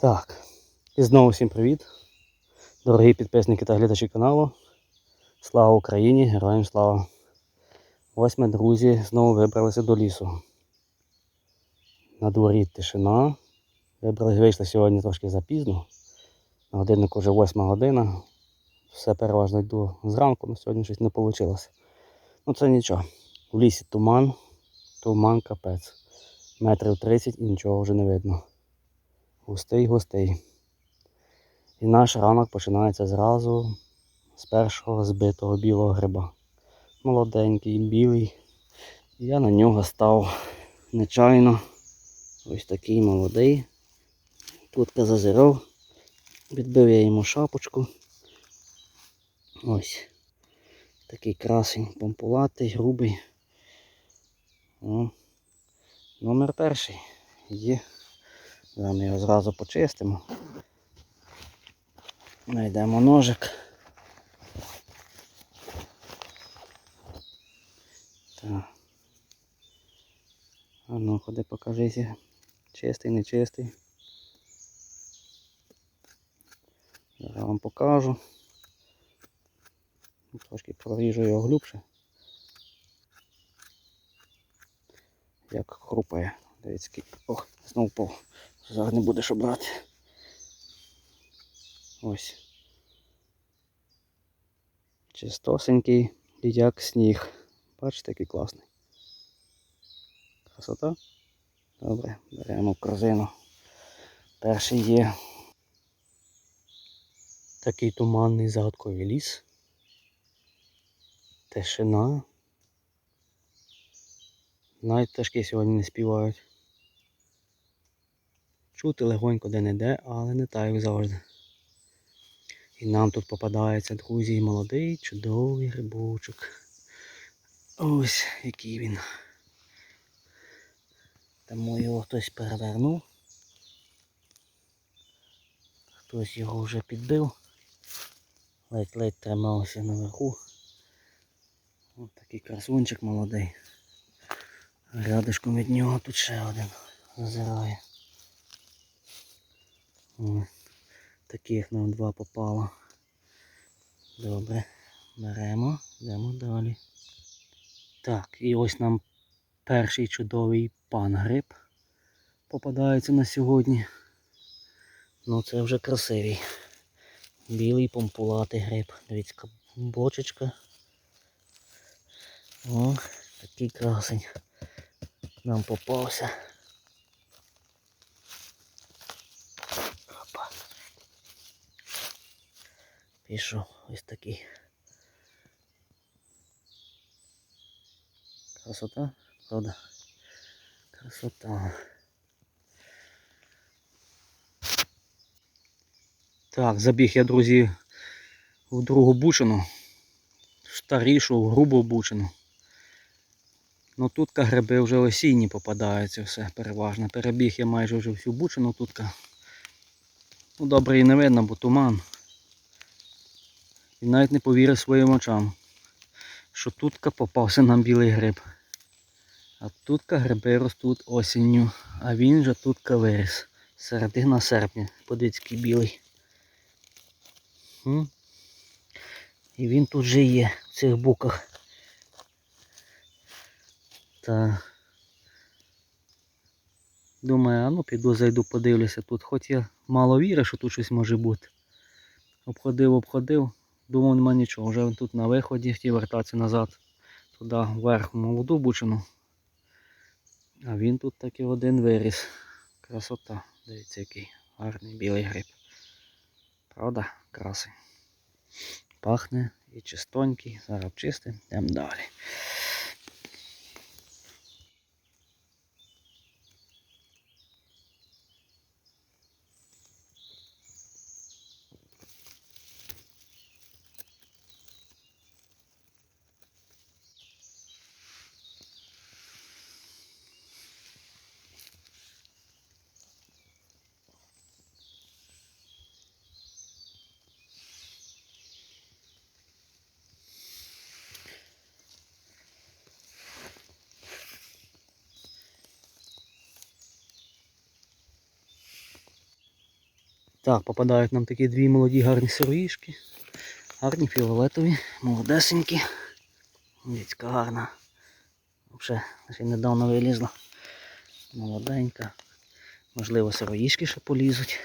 Так, і знову всім привіт, дорогі підписники та глядачі каналу. Слава Україні, героям слава! Ось ми, друзі, знову вибралися до лісу. На дворі тишина. Вибрали, вийшли сьогодні трошки запізно. На годиннику вже 8 година. Все переважно йду зранку, але сьогодні щось не вийшло. Ну це нічого. В лісі туман, туман капець. Метрів 30 і нічого вже не видно. Густий, густий. І наш ранок починається зразу з першого збитого білого гриба. Молоденький, білий. Я на нього став нечайно. Ось такий молодий. Тут зазирав. Відбив я йому шапочку. Ось. Такий красень, помпулатий, грубий. О. Номер перший. Є. Зараз його зразу почистимо. Знайдемо ножик. Так. А ну, ходи покажися. Чистий, не чистий. Зараз вам покажу. Трошки проріжу його глубше. Як хрупає. Дивіться. Ох, знову впав. Зараз не будеш обрати. Ось. Чистосенький, як сніг. Бачите, який класний. Красота. Добре, беремо в корзину. Перший є такий туманний загадковий ліс. Тишина. Навіть пташки сьогодні не співають. Чути легонько де-не-де, але не так, як завжди. І нам тут попадається, друзі, молодий, чудовий грибочок. Ось який він. Тому його хтось перевернув. Хтось його вже підбив. Ледь-ледь тримався наверху. Ось такий красунчик молодий. Рядишком від нього тут ще один зазирає. О, таких нам два попало. Добре, беремо, йдемо далі. Так, і ось нам перший чудовий пан гриб попадається на сьогодні. Ну це вже красивий. Білий помпулатий гриб. Дивіться, бочечка. О, такий красень нам попався. Пішов ось такий. Красота, правда? Красота. Так, забіг я, друзі, в другу бучину. Старішу, в грубу бучину. Ну тут гриби вже осінні попадаються все переважно. Перебіг я майже вже всю бучину тут. Ну добре і не видно, бо туман. І навіть не повірив своїм очам, що тут попався нам білий гриб. А тут гриби ростуть осінню, а він же тут виріс. Середина серпня, подивіться, який білий. І він тут же є, в цих буках. Та думаю, а ну піду зайду, подивлюся тут. Хоч я мало вірю, що тут щось може бути. Обходив, обходив, думав, нема нічого. Вже тут на виході хотів вертатися назад, туди вверх молоду бучину. А він тут таки один виріс. Красота. Дивіться, який гарний білий гриб. Правда? Красий. Пахне і чистонький. Зараз чистим, йдемо далі. Так, попадають нам такі дві молоді гарні сироїшки. Гарні фіолетові, молодесенькі. Дідька гарна. Взагалі, ще недавно вилізла. Молоденька. Можливо, сироїшки ще полізуть.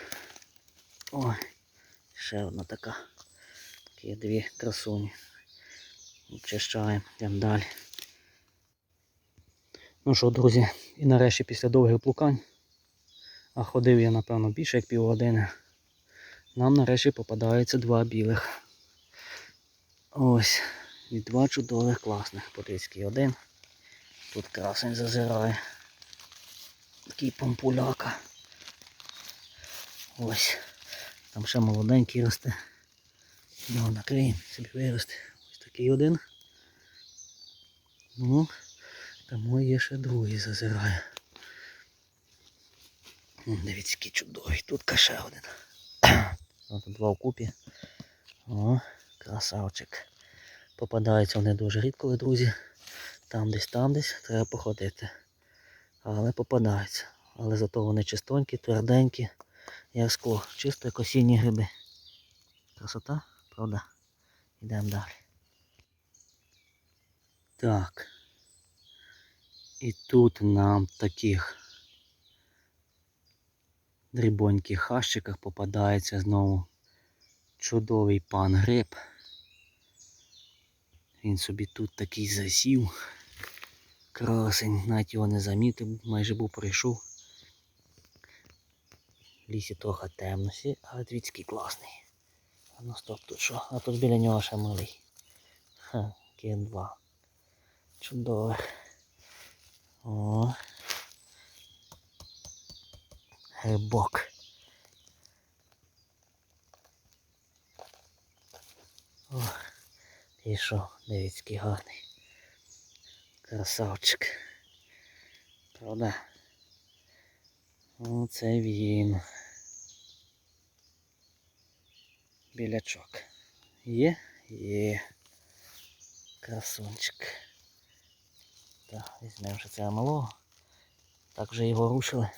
Ой, ще одна така. Такі дві красуні. Обчищаємо, йдемо далі. Ну що, друзі, і нарешті після довгих блукань, а ходив я, напевно, більше як півгодини, нам нарешті попадається два білих. Ось, і два чудових класних. Подивіться, який один. Тут красень зазирає. Такий помпуляка. Ось. Там ще молоденький росте. Його накриємо, собі виросте. Ось такий один. Ну, тому є ще другий зазирає. Дивіться, який чудовий. Тут ще один. Ось тут два вкупі. О, красавчик. Попадаються вони дуже рідко, друзі. Там десь, там десь треба походити. Але попадаються. Але зато вони чистонькі, тверденькі, як скло. Чисто як осінні гриби. Красота, правда? Йдемо далі. Так. І тут нам таких дрібоньких хащиках попадається знову чудовий пан гриб. Він собі тут такий засів. Красень, навіть його не замітив, майже був прийшов. В лісі трохи темно, сі, але дивіться, який класний. А ну стоп, тут що? А тут біля нього ще малий. Ха, який два. Чудових. О. Грибок. О, що, дивіться, який гарний. Красавчик. Правда? Оце він. Білячок. Є? Є. Красунчик. Так, візьмемо ще цього малого. Так вже його рушили.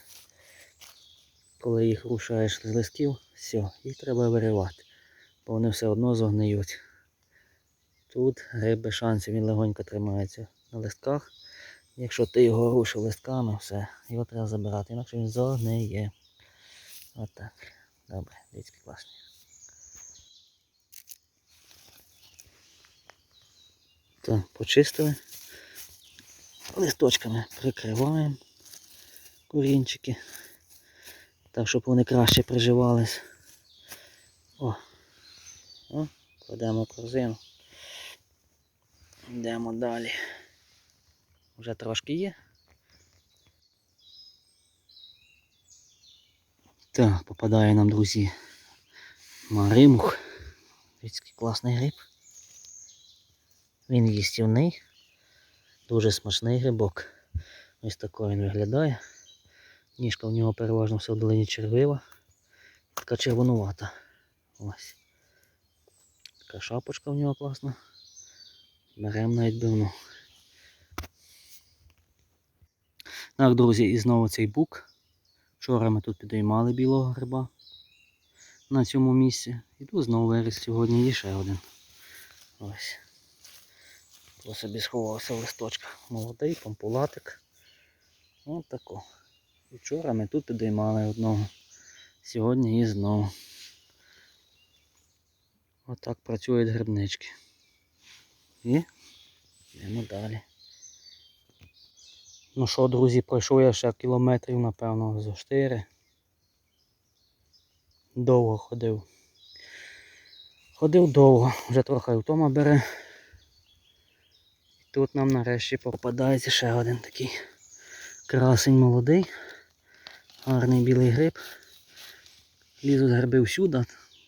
Коли їх рушаєш з листків, все, їх треба виривати. Бо вони все одно зогниють. Тут гриб без шансів, він легонько тримається на листках. Якщо ти його рушив листками, все, його треба забирати, інакше він зогниє. Отак. Добре, дивіться, класні. Так, почистили. Листочками прикриваємо корінчики. Так, щоб вони краще приживались. О, О кладемо корзину. Йдемо далі. Вже трошки є. Так, попадає нам, друзі, маримух. Дивіться, класний гриб. Він їстівний, дуже смачний грибок. Ось такий він виглядає. Ніжка в нього переважно все в долині червива. Така червонувата. Ось. Така шапочка в нього класна. Беремо навіть бивну. Так, друзі, і знову цей бук. Вчора ми тут підіймали білого гриба на цьому місці. І тут знову виріс сьогодні є ще один. Ось. Ось собі сховався в. Молодий, помпулатик. Ось тако. Вчора ми тут підіймали одного. Сьогодні і знову. Отак працюють грибнички. І йдемо далі. Ну що, друзі, пройшов я ще кілометрів, напевно, за 4. Довго ходив. Ходив довго, вже трохи втома бере. І тут нам нарешті попадається ще один такий красень молодий. Гарний білий гриб. Лізу з гриби всюди.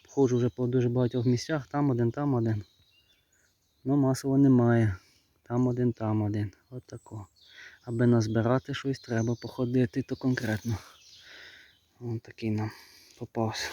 Ходжу вже по дуже багатьох місцях, там один, там один. Ну масово немає. Там один, там один. От тако. Аби назбирати щось, треба походити то конкретно. Ось такий нам попався.